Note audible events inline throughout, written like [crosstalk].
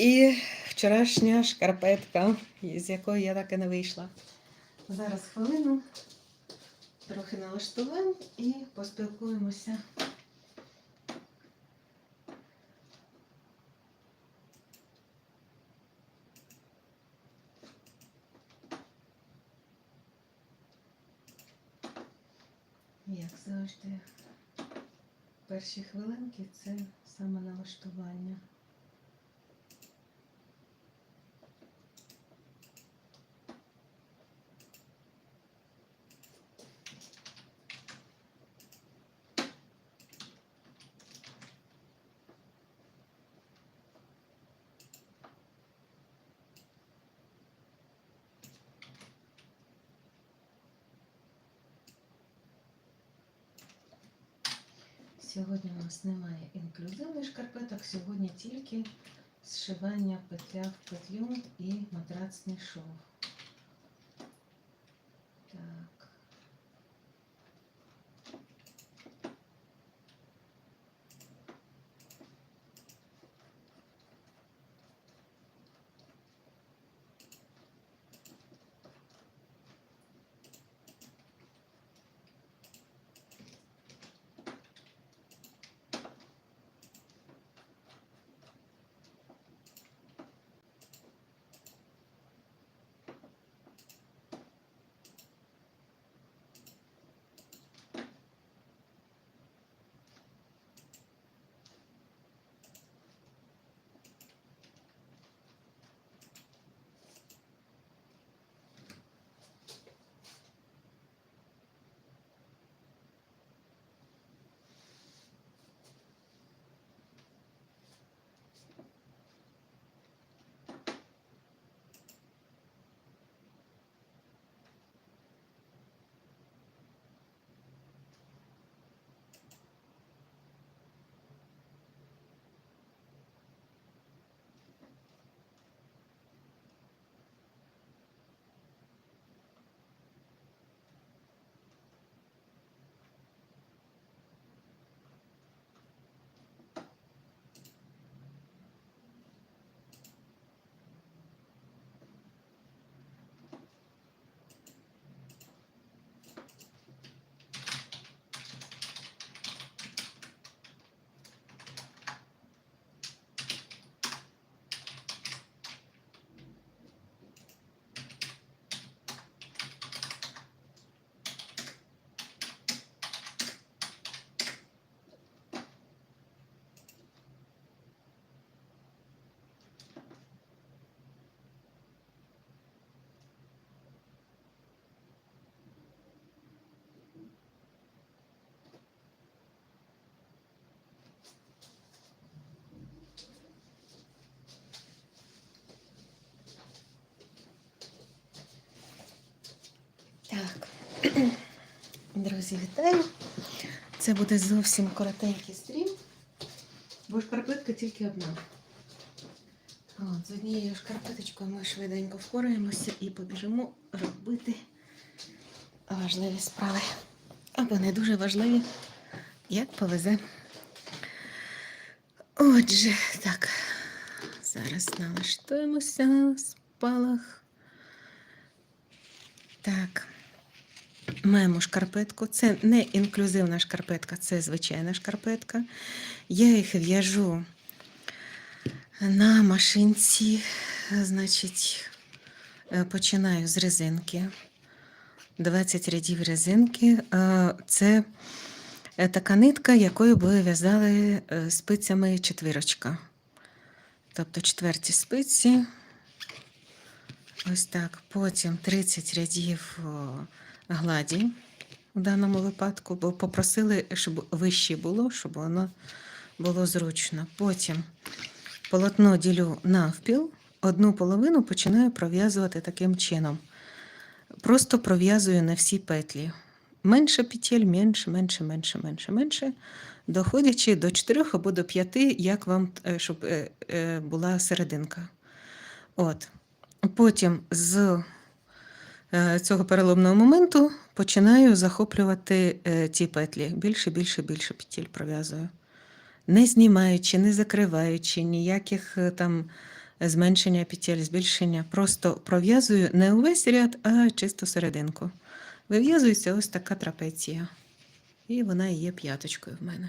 І вчорашня шкарпетка, з якої я так і не вийшла. Зараз хвилину, трохи налаштуємо і поспілкуємося. Як завжди, перші хвилинки це саме налаштування. Сьогодні у нас немає інклюзивних шкарпеток, сьогодні тільки зшивання петля в петлю і матрацний шов. Друзі, вітаю. Це буде зовсім коротенький стрім, бо шкарпетка тільки одна. От, з однією шкарпеточкою ми швиденько впораємося і побіжимо робити важливі справи. Або не дуже важливі, як повезе. Отже, так, зараз налаштуємося, спалах. Так. Маємо шкарпетку. Це не інклюзивна шкарпетка, це звичайна шкарпетка. Я їх в'яжу на машинці. Значить, е, починаю з резинки. 20 рядів резинки. Е, Це е, така нитка, якою ви в'язали спицями четвірочка. Тобто четверті спиці. Ось так. Потім 30 рядів гладі у даному випадку, бо попросили, щоб вище було, щоб воно було зручно. Потім полотно ділю навпіл, одну половину починаю пров'язувати таким чином. Просто пров'язую на всі петлі. Менше петель, менше, менше, менше, менше, менше, доходячи до 4 або до 5, як вам, е, щоб е, е, була серединка. От. Потім з цього переломного моменту починаю захоплювати е, ті петлі. Більше, більше, більше петель пров'язую. Не знімаючи, не закриваючи, ніяких е, там зменшення петель, збільшення. Просто пров'язую не увесь ряд, а чисто серединку. Вив'язується ось така трапеція. І вона є п'яточкою в мене.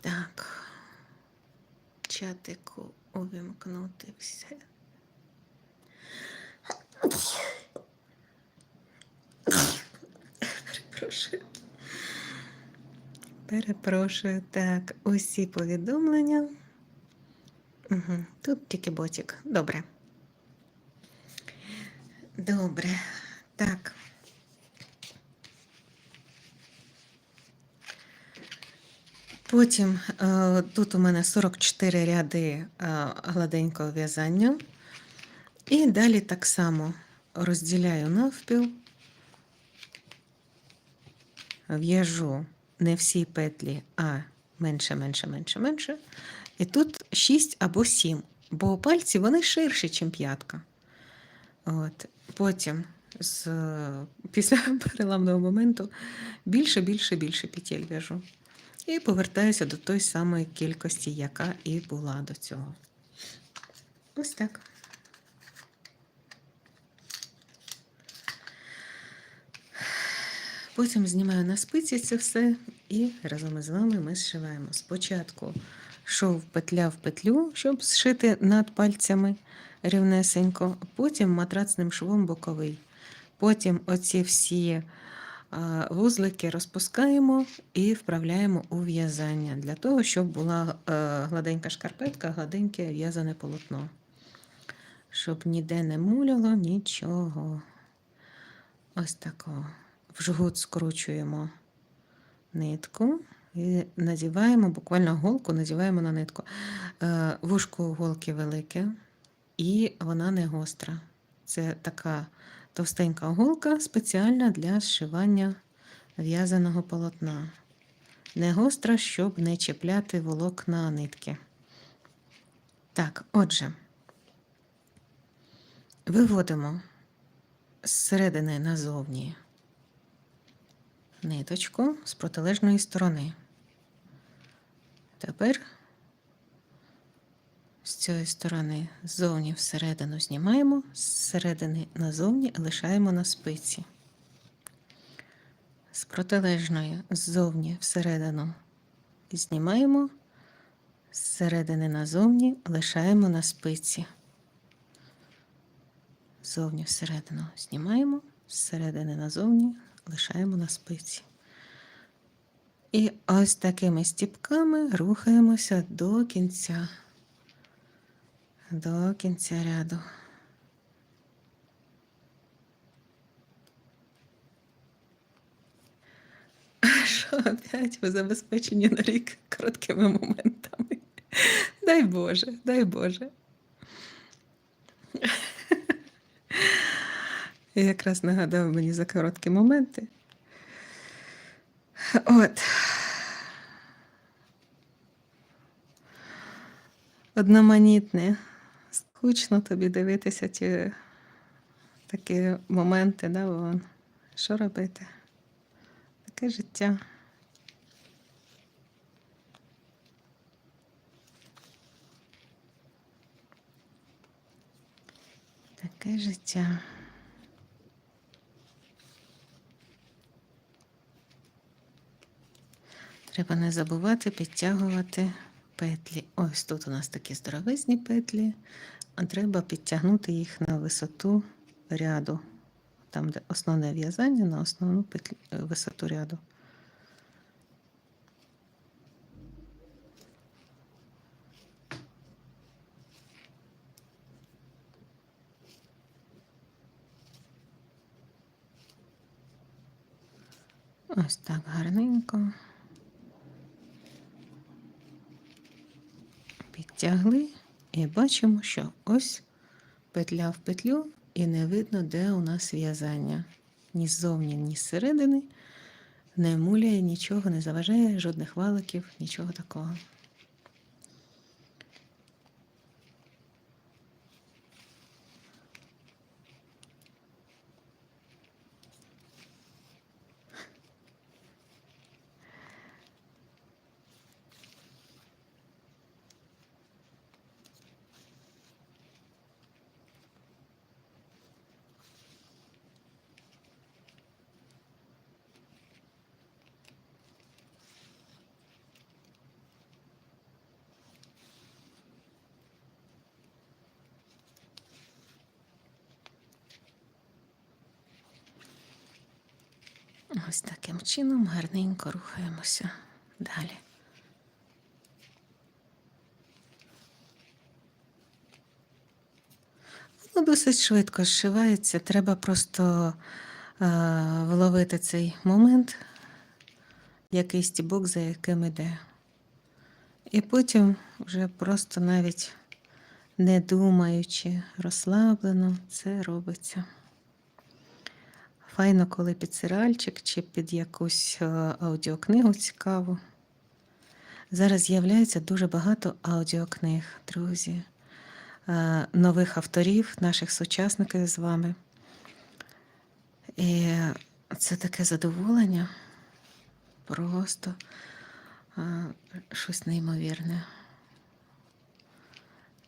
Так. Чатику увімкнути все. Перепрошую. Перепрошую. Так, усі повідомлення. Угу. Тут тільки ботик. Добре. Добре. Так. Потім е, тут у мене 44 ряди е, гладенького в'язання. І далі так само розділяю навпіл, в'яжу не всі петлі, а менше, менше, менше, менше. І тут 6 або 7, бо пальці вони ширші, ніж п'ятка. От. Потім з, після [laughs] переламного моменту більше, більше, більше петель в'яжу. І повертаюся до тої самої кількості, яка і була до цього. Ось так. Потім знімаю на спиці це все і разом із вами ми зшиваємо. Спочатку шов петля в петлю, щоб зшити над пальцями рівнесенько, потім матрацним швом боковий. Потім оці всі вузлики розпускаємо і вправляємо у в'язання для того, щоб була е, гладенька шкарпетка, гладеньке в'язане полотно. Щоб ніде не муляло нічого. Ось такого. В жгут скручуємо нитку і надіваємо, буквально голку надіваємо на нитку. Е, вушко голки велике, і вона не гостра. Це така товстенька голка спеціальна для зшивання в'язаного полотна. Не гостра, щоб не чіпляти волокна нитки. Так, отже, виводимо зсередини назовні ниточку з протилежної сторони. Тепер з цієї сторони ззовні всередину знімаємо, зсередини назовні лишаємо на спиці. З протилежної ззовні всередину знімаємо, зсередини назовні лишаємо на спиці. Ззовні всередину знімаємо, зсередини назовні лишаємо на спиці. І ось такими стіпками рухаємося до кінця до кінця ряду. [laughs] Що опять ви забезпечені на рік короткими моментами? Дай Боже, дай Боже. І якраз нагадав мені за короткі моменти. От. Одноманітне. Скучно тобі дивитися ті такі моменти, да, вон. Що робити? Таке життя. Таке життя. Треба не забувати підтягувати петлі. Ось тут у нас такі здоровезні петлі, а треба підтягнути їх на висоту ряду, там, де основне в'язання на основну е, висоту ряду. Ось так гарненько. Підтягли і бачимо, що ось петля в петлю, і не видно, де у нас в'язання. Ні ззовні, ні зсередини. Не муляє нічого, не заважає, жодних валиків, нічого такого. Ось таким чином гарненько рухаємося далі. Воно досить швидко зшивається, треба просто е, вловити цей момент, який стібок, за яким іде. І потім вже просто навіть не думаючи, розслаблено, це робиться. Файно, коли під серіальчик чи під якусь е, аудіокнигу цікаву. Зараз з'являється дуже багато аудіокниг, друзі, е, нових авторів, наших сучасників з вами. І це таке задоволення, просто е, щось неймовірне.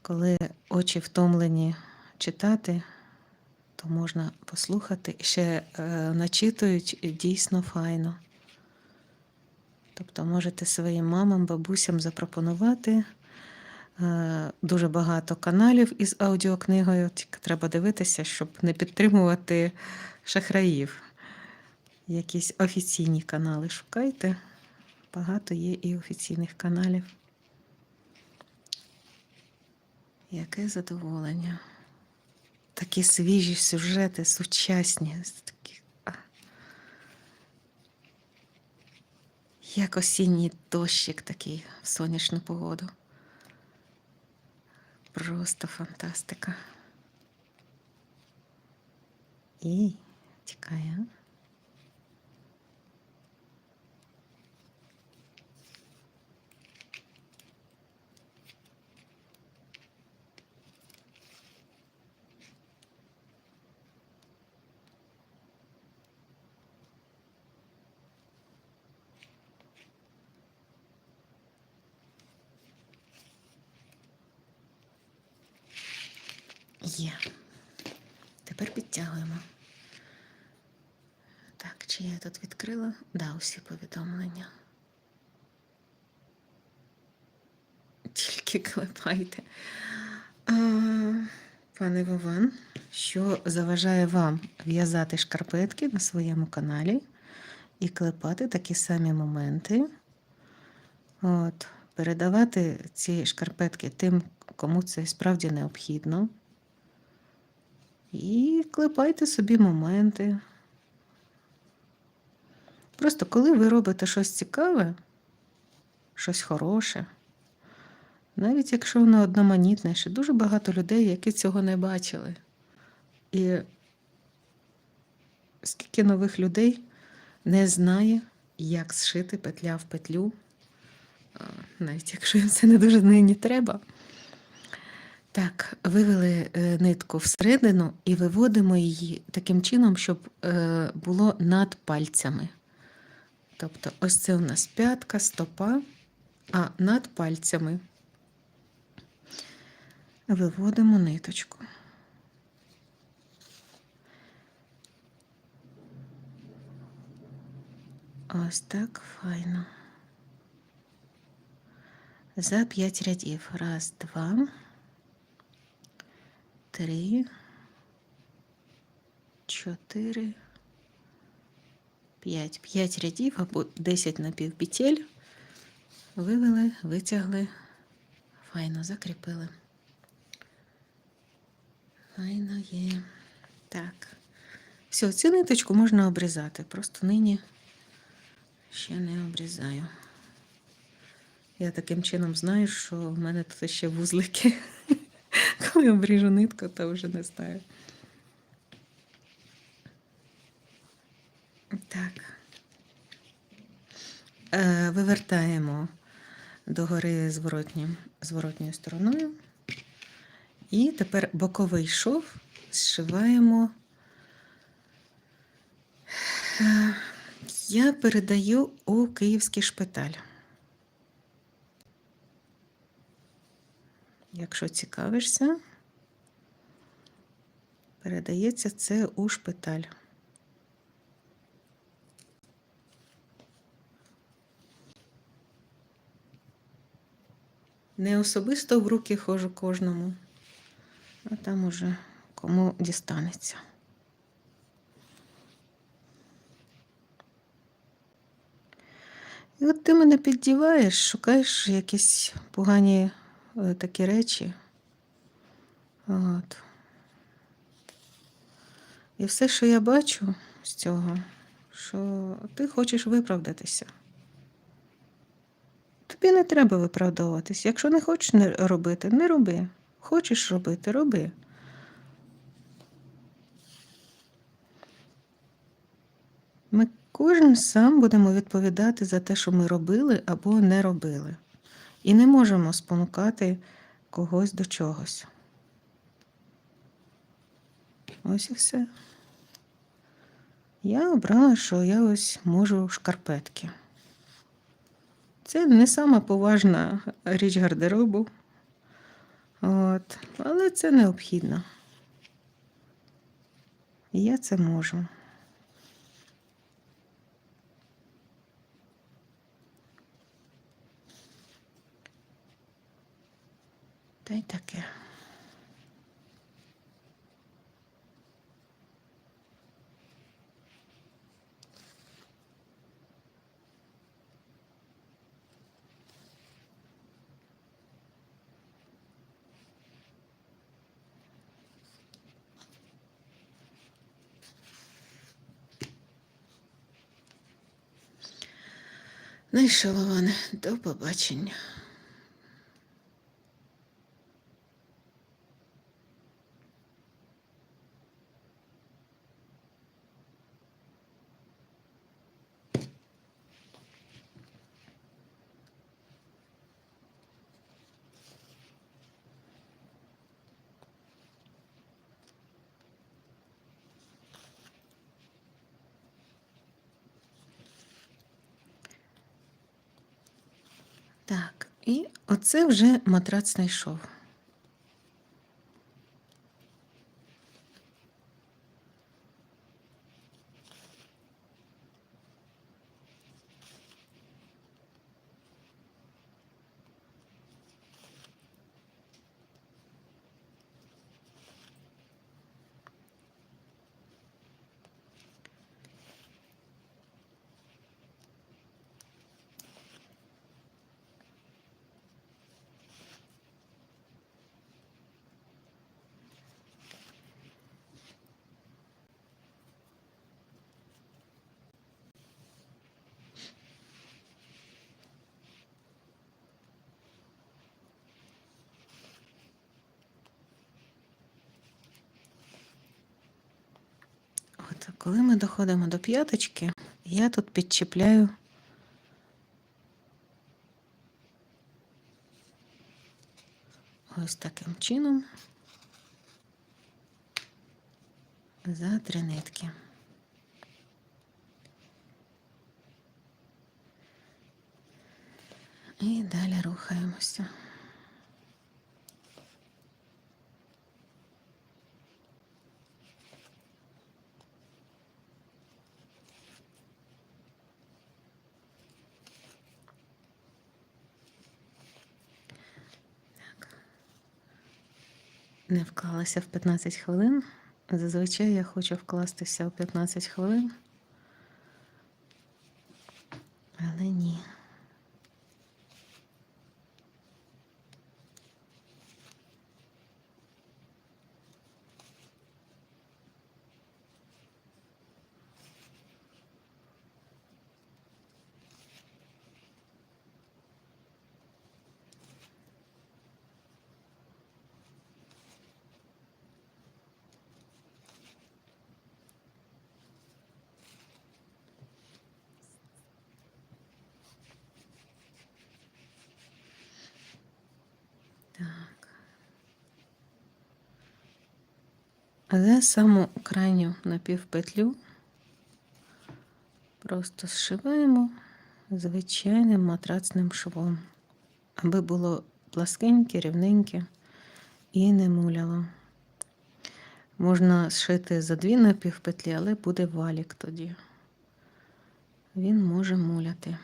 Коли очі втомлені читати, то можна послухати. Ще е, начитують дійсно файно. Тобто можете своїм мамам, бабусям запропонувати е, дуже багато каналів із аудіокнигою. Тільки треба дивитися, щоб не підтримувати шахраїв. Якісь офіційні канали шукайте. Багато є і офіційних каналів. Яке задоволення. Такі свіжі сюжети, сучасні. Такі. Як осінній дощик такий в сонячну погоду. Просто фантастика. І тікає. а? Є. Тепер підтягуємо. Так, чи я тут відкрила? Да, усі повідомлення. Тільки клепайте. А, пане Вован, що заважає вам в'язати шкарпетки на своєму каналі і клепати такі самі моменти. От, передавати ці шкарпетки тим, кому це справді необхідно. І клепайте собі моменти. Просто коли ви робите щось цікаве, щось хороше, навіть якщо воно одноманітне, ще дуже багато людей, які цього не бачили. І скільки нових людей не знає, як зшити петля в петлю, навіть якщо їм це не дуже нині треба. Так, вивели е, нитку всередину і виводимо її таким чином, щоб е, було над пальцями. Тобто, ось це у нас п'ятка, стопа, а над пальцями виводимо ниточку. Ось так файно. За п'ять рядів. Раз, два три, чотири, п'ять. П'ять рядів або 10 напівпетель. Вивели, витягли, файно закріпили. Файно є. Так. Все, цю ниточку можна обрізати. Просто нині ще не обрізаю. Я таким чином знаю, що в мене тут ще вузлики. Коли обріжу нитку, то вже не знаю. Так. Е, Вивертаємо догори зворотнім, зворотньою стороною. І тепер боковий шов зшиваємо. Е, Я передаю у київський шпиталь. Якщо цікавишся, передається це у шпиталь. Не особисто в руки ходжу кожному, а там уже кому дістанеться. І от ти мене піддіваєш, шукаєш якісь погані е, такі речі. От. І все, що я бачу з цього, що ти хочеш виправдатися. Тобі не треба виправдовуватись. Якщо не хочеш не робити, не роби. Хочеш робити, роби. Ми кожен сам будемо відповідати за те, що ми робили або не робили. І не можемо спонукати когось до чогось. Ось і все. Я обрала, що я ось можу шкарпетки. Це не сама поважна річ гардеробу. От. Але це необхідно. І я це можу. Та й таке. Ну і до побачення. Так, і оце вже матрац знайшов. Коли ми доходимо до п'яточки, я тут підчіпляю ось таким чином за три нитки. І далі рухаємося. Не вклалася в 15 хвилин. Зазвичай я хочу вкластися в 15 хвилин. Але ні. Так. Але саму крайню напівпетлю просто зшиваємо звичайним матрацним швом, аби було пласкеньке, рівненьке і не муляло. Можна зшити за дві напівпетлі, але буде валік тоді. Він може муляти.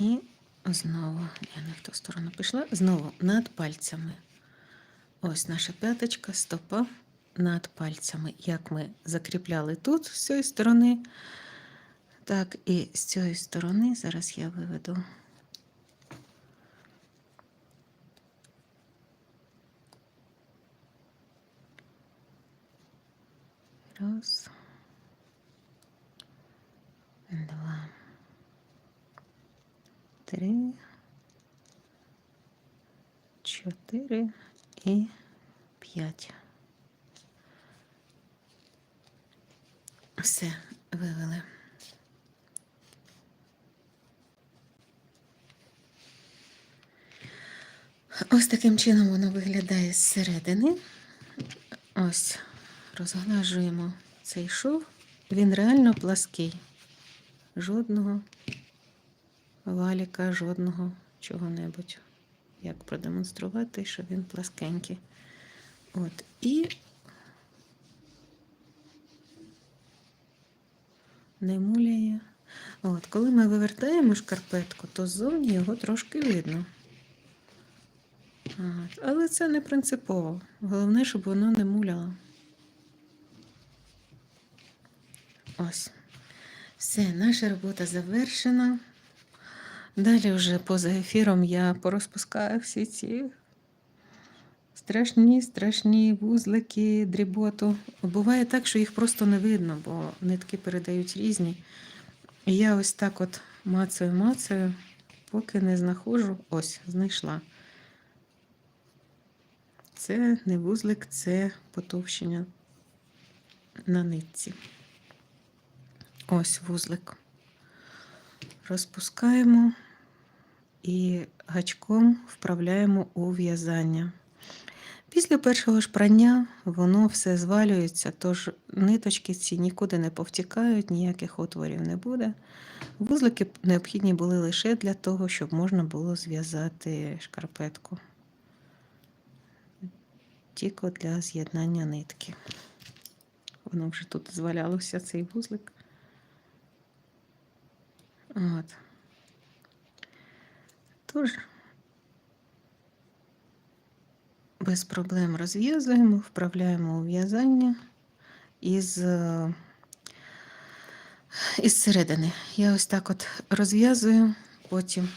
І знову, я не в ту сторону пішла, знову над пальцями. Ось наша п'яточка, стопа над пальцями. Як ми закріпляли тут з цієї сторони, так і з цієї сторони. Зараз я виведу. 4 і 5. Все, вивели. Ось таким чином воно виглядає зсередини. Ось, розглажуємо цей шов. Він реально плаский. Жодного валіка, жодного чого-небудь. Як продемонструвати, що він пласкенький. От, і не муляє. От, коли ми вивертаємо шкарпетку, то ззовні його трошки видно. От, але це не принципово. Головне, щоб воно не муляло. Ось. Все, наша робота завершена. Далі вже поза ефіром я порозпускаю всі ці страшні, страшні вузлики, дріботу. Буває так, що їх просто не видно, бо нитки передають різні. І я ось так от мацаю, мацаю, поки не знаходжу. Ось, знайшла. Це не вузлик, це потовщення на нитці. Ось вузлик. Розпускаємо і гачком вправляємо у в'язання. Після першого ж прання воно все звалюється, тож ниточки ці нікуди не повтікають, ніяких отворів не буде. Вузлики необхідні були лише для того, щоб можна було зв'язати шкарпетку. Тільки для з'єднання нитки. Воно вже тут звалялося цей вузлик. От. Тож, без проблем розв'язуємо, вправляємо у в'язання із, е, із середини. Я ось так от розв'язую, потім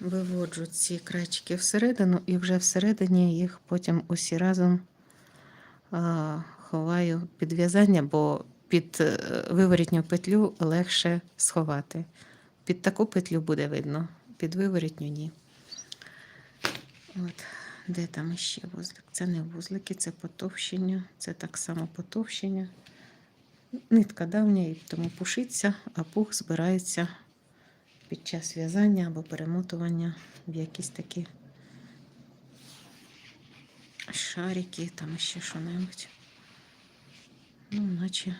виводжу ці крайчики всередину і вже всередині їх потім усі разом а, ховаю під в'язання, бо під е, виворітню петлю легше сховати. Під таку петлю буде видно, під виворітню ні. От, де там ще вузлик? Це не вузлики, це потовщення, це так само потовщення. Нитка давня і тому пушиться, а пух збирається під час в'язання або перемотування в якісь такі шарики, там ще що-небудь. Ну, наче.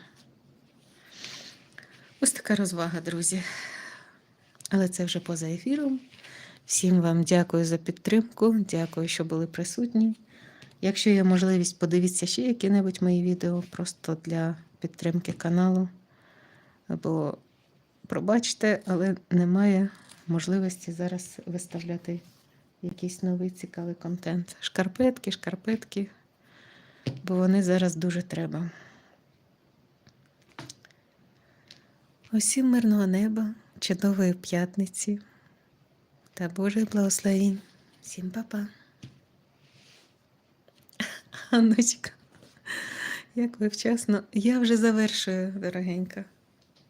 Ось така розвага, друзі. Але це вже поза ефіром. Всім вам дякую за підтримку, дякую, що були присутні. Якщо є можливість, подивіться ще які-небудь мої відео просто для підтримки каналу. Бо, пробачте, але немає можливості зараз виставляти якийсь новий цікавий контент. Шкарпетки, шкарпетки, бо вони зараз дуже треба. Усім мирного неба, чудової п'ятниці та Божих благословень. Всім па-па. [laughs] Анночка, як ви вчасно, я вже завершую, дорогенька.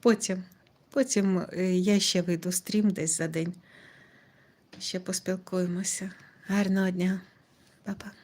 Потім, потім е, я ще вийду стрім десь за день. Ще поспілкуємося. Гарного дня, Па-па.